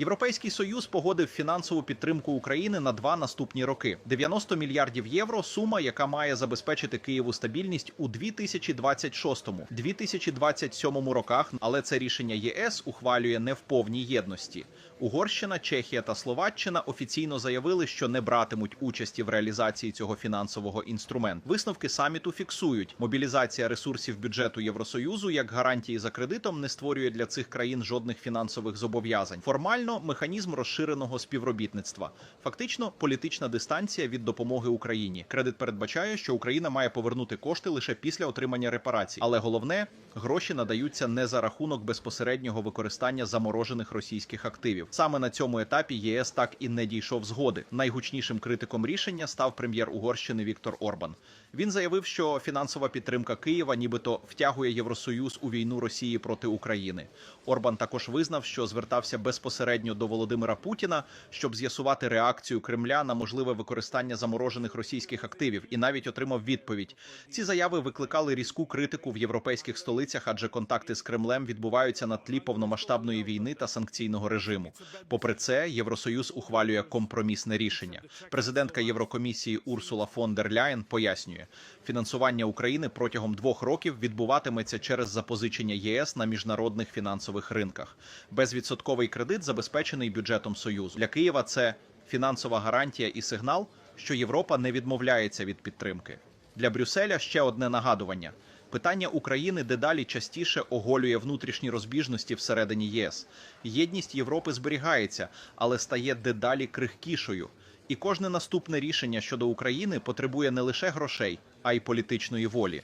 Європейський союз погодив фінансову підтримку України на два наступні роки: 90 мільярдів євро. Сума, яка має забезпечити Києву стабільність у 2026-2027 роках. Але це рішення ЄС ухвалює не в повній єдності. Угорщина, Чехія та Словаччина офіційно заявили, що не братимуть участі в реалізації цього фінансового інструменту. Висновки саміту фіксують, мобілізація ресурсів бюджету Євросоюзу як гарантії за кредитом не створює для цих країн жодних фінансових зобов'язань. Формально механізм розширеного співробітництва, фактично політична дистанція від допомоги Україні. Кредит передбачає, що Україна має повернути кошти лише після отримання репарацій. Але головне гроші надаються не за рахунок безпосереднього використання заморожених російських активів. Саме на цьому етапі ЄС так і не дійшов згоди. Найгучнішим критиком рішення став прем'єр Угорщини Віктор Орбан. Він заявив, що фінансова підтримка Києва, нібито втягує Євросоюз у війну Росії проти України. Орбан також визнав, що звертався безпосередньо до Володимира Путіна, щоб з'ясувати реакцію Кремля на можливе використання заморожених російських активів, і навіть отримав відповідь. Ці заяви викликали різку критику в європейських столицях, адже контакти з Кремлем відбуваються на тлі повномасштабної війни та санкційного режиму. Попри це, Євросоюз ухвалює компромісне рішення. Президентка Єврокомісії Урсула фон дер Ляєн пояснює, фінансування України протягом двох років відбуватиметься через запозичення ЄС на міжнародних фінансових ринках. Безвідсотковий кредит забезпечений бюджетом Союзу. Для Києва це фінансова гарантія і сигнал, що Європа не відмовляється від підтримки. Для Брюсселя ще одне нагадування. Питання України дедалі частіше оголює внутрішні розбіжності всередині ЄС. Єдність Європи зберігається, але стає дедалі крихкішою. І кожне наступне рішення щодо України потребує не лише грошей, а й політичної волі.